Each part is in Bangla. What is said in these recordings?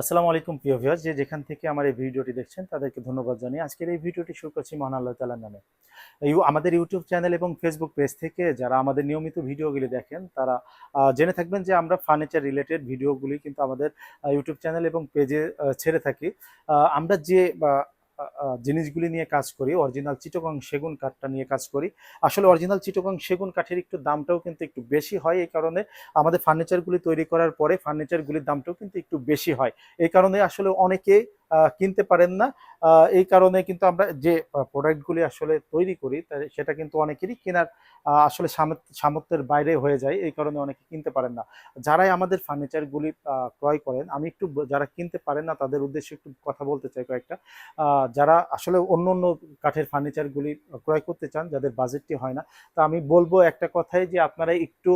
আসসালামু আলাইকুম প্রিয় ভিউয়ার্স যে যেখান থেকে আমার এই ভিডিওটি দেখছেন, তাদেরকে ধন্যবাদ জানিয়ে আজকের এই ভিডিওটি শুরু করছি মহান আল্লাহ তালার নামে। আমাদের ইউটিউব চ্যানেল এবং ফেসবুক পেজ থেকে যারা আমাদের নিয়মিত ভিডিওগুলি দেখেন, তারা জেনে থাকবেন যে আমরা ফার্নিচার রিলেটেড ভিডিওগুলি কিন্তু আমাদের ইউটিউব চ্যানেল এবং পেজে ছেড়ে থাকি। আমরা যে জিনিসগুলি নিয়ে কাজ করি অরিজিনাল চিটকং সেগুন কাঠটা নিয়ে কাজ করি। আসলে অরিজিনাল চিটকং সেগুন কাঠের একটু দামটাও কিন্তু একটু বেশি হয়, এই কারণে আমাদের ফার্নিচারগুলি তৈরি করার পরে ফার্নিচারগুলির দামটাও কিন্তু একটু বেশি হয়। এই কারণে আসলে অনেকে কিনতে পারেন না। এই কারণে কিন্তু আমরা যে প্রোডাক্টগুলি আসলে তৈরি করি সেটা কিন্তু অনেকেরই কেনার আসলে সামর্থ- সামর্থ্যের বাইরে হয়ে যায়, এই কারণে অনেকে কিনতে পারেন না। যারাই আমাদের ফার্নিচারগুলি ক্রয় করেন, আমি একটু যারা কিনতে পারেন না, তাদের উদ্দেশ্যে একটু কথা বলতে চাই কয়েকটা। যারা আসলে অন্য অন্য কাঠের ফার্নিচারগুলি ক্রয় করতে চান, যাদের বাজেটটি হয় না, তা আমি বলব একটা কথাই যে আপনারা একটু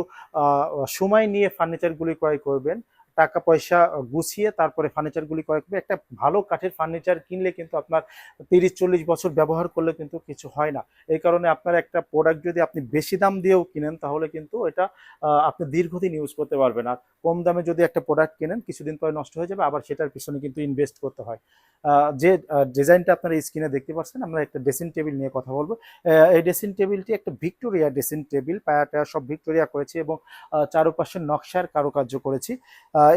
সময় নিয়ে ফার্নিচারগুলি ক্রয় করবেন। টাকা পয়সা গুছিয়ে তারপরে ফার্নিচারগুলি ক্রয় করবে। একটা ভালো কাঠের ফার্নিচার কিনলে কিন্তু আপনার তিরিশ চল্লিশ বছর ব্যবহার করলে কিন্তু কিছু হয় না। এই কারণে আপনার একটা প্রোডাক্ট যদি আপনি বেশি দাম দিয়েও কিনেন, তাহলে কিন্তু এটা আপনি দীর্ঘদিন ইউজ করতে পারবেন। আর কম দামে যদি একটা প্রোডাক্ট কেনেন, কিছুদিন পরে নষ্ট হয়ে যাবে, আবার সেটার পিছনে কিন্তু ইনভেস্ট করতে হয়। যে ডিজাইনটা আপনারা স্ক্রিনে দেখতে পাচ্ছেন, আমরা একটা ড্রেসিং টেবিল নিয়ে কথা বলব। এই ড্রেসিং টেবিলটি একটা ভিক্টোরিয়া ড্রেসিং টেবিল পায়াটা সব ভিক্টোরিয়া করেছি এবং চারপাশে নকশার কারুকার্য করেছি।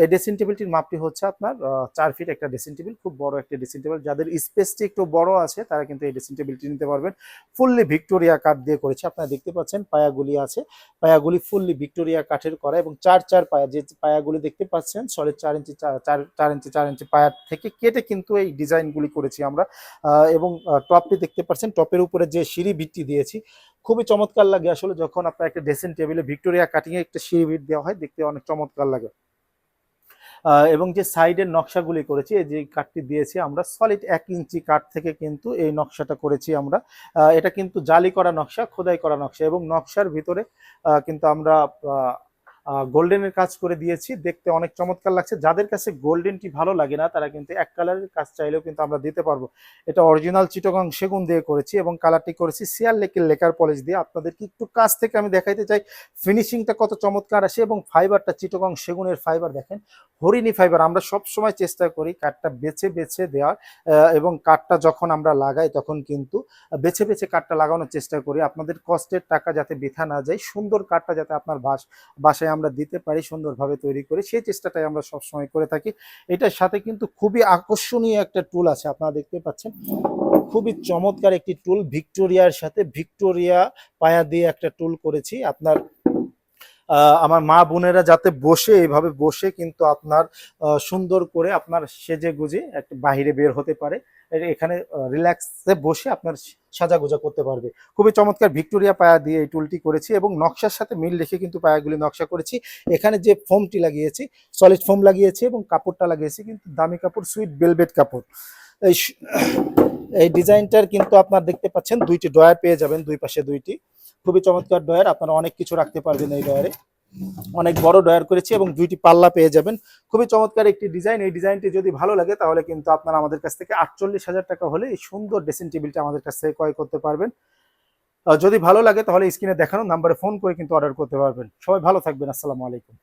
এই ড্রেসিং টেবিলটির মাপটি হচ্ছে আপনার চার ফিট একটা ড্রেসিং টেবিল খুব বড় একটা ড্রেসিং টেবিল যাদের স্পেসটি একটু বড় আছে, তারা কিন্তু এই ড্রেসিং টেবিলটি নিতে পারবেন। ফুললি ভিক্টোরিয়া কাঠ দিয়ে করেছি, আপনারা দেখতে পাচ্ছেন পায়াগুলি আছে। পায়াগুলি ফুললি ভিক্টোরিয়া কাঠের করা এবং চার চার পায়া, যে পায়াগুলি দেখতে পাচ্ছেন সলিড চার ইঞ্চি, চার- চার ইঞ্চি চার ইঞ্চি পায়ার থেকে কেটে কিন্তু এই ডিজাইনগুলি করেছি আমরা এবং টপটি দেখতে পাচ্ছেন, টপের উপরে যে সিঁড়ি ভিত্তি দিয়েছি, খুবই চমৎকার লাগে আসলে যখন আপনার একটা ড্রেসিং টেবিলে ভিক্টোরিয়া কাটিংয়ে একটা সিঁড়ি ভিট দেওয়া হয়, দেখতে অনেক চমৎকার লাগে। এবং যে সাইডের নকশাগুলি করেছি যে কাঠটি দিয়েছি আমরা সলিড এক ইঞ্চি কাঠ থেকে কিন্তু এই নকশাটা করেছি আমরা। এটা কিন্তু জালি করা নকশা, খোদাই করা নকশা, এবং নকশার ভিতরে কিন্তু আমরা গোল্ডেনের কাজ করে দিয়েছি। দেখতে অনেক চমৎকার লাগছে। যাদের কাছে গোল্ডেনটি ভালো লাগে না, তারা কিন্তু এক কালারের কাজ চাইলেও কিন্তু আমরা দিতে পারব। এটা অরিজিনাল চিটগাং সেগুন দিয়ে করেছি এবং কালারটি করেছি সিয়ার লেকের লেকার পলিশ দিয়ে। আপনাদেরকে একটু কাছ থেকে আমি দেখাইতে চাই। ফিনিশিংটা কত চমৎকার আসে এবং ফাইবারটা চিটগাং সেগুনের ফাইবার দেখেন। হরিণী ফাইবার আমরা সব সময় চেষ্টা করি কাঠটা বেছে বেছে দেওয়ার এবং কাঠটা যখন আমরা লাগাই তখন কিন্তু বেছে বেছে কাঠটা লাগানোর চেষ্টা করি। আপনাদের কষ্টের টাকা যাতে বৃথা না যায়, সুন্দর কাঠটা যাতে আপনার বাস, বাসায় আমরা দিতে পারি, সুন্দরভাবে তৈরি করে, সেই চেষ্টাটাই আমরা সবসময় করে থাকি। এটার সাথে কিন্তু খুবই আকর্ষণীয় একটা টুল আছে, আপনারা দেখতে পাচ্ছেন। খুবই চমৎকার একটি টুল ভিক্টোরিয়ার সাথে ভিক্টোরিয়া পায়া দিয়ে একটা টুল করেছি। আপনার আমার মা বোনেরা যাতে বসে এইভাবে বসে কিন্তু আপনার সুন্দর করে আপনার সেজে গুজে একটা বাইরে বের হতে পারে। এখানে রিল্যাক্সে বসে আপনার সাজা গোজা করতে পারবে। খুবই চমৎকার ভিক্টোরিয়া পায়া দিয়ে এই টুলটি করেছি এবং নকশার সাথে মিল রেখে কিন্তু পায়াগুলি নকশা করেছি। এখানে যে ফোমটি লাগিয়েছি সলিড ফোম লাগিয়েছি এবং কাপড়টা লাগিয়েছি, কিন্তু দামি কাপড় সুইট বেলভেট কাপড়। এই এই ডিজাইনটার কিন্তু আপনার দেখতে পাচ্ছেন, দুইটি ডয়ার পেয়ে যাবেন, দুই পাশে দুইটি। খুবই চমৎকার ডয়ার আপনারা অনেক কিছু রাখতে পারবেন এই ডয়ারে অনেক বড় ডয়ার করেছি এবং দুইটি পাল্লা পেয়ে যাবেন। খুবই চমৎকার একটি ডিজাইন, এই ডিজাইনটি যদি ভালো লাগে তাহলে কিন্তু আপনারা আমাদের কাছ থেকে আটচল্লিশ হাজার টাকা হলে এই সুন্দর ড্রেসিং টেবিলটা আমাদের কাছ থেকে ক্রয় করতে পারবেন। যদি ভালো লাগে তাহলে স্ক্রিনে দেখানো নাম্বারে ফোন করে কিন্তু অর্ডার করতে পারবেন। সবাই ভালো থাকবেন, আসসালামু আলাইকুম।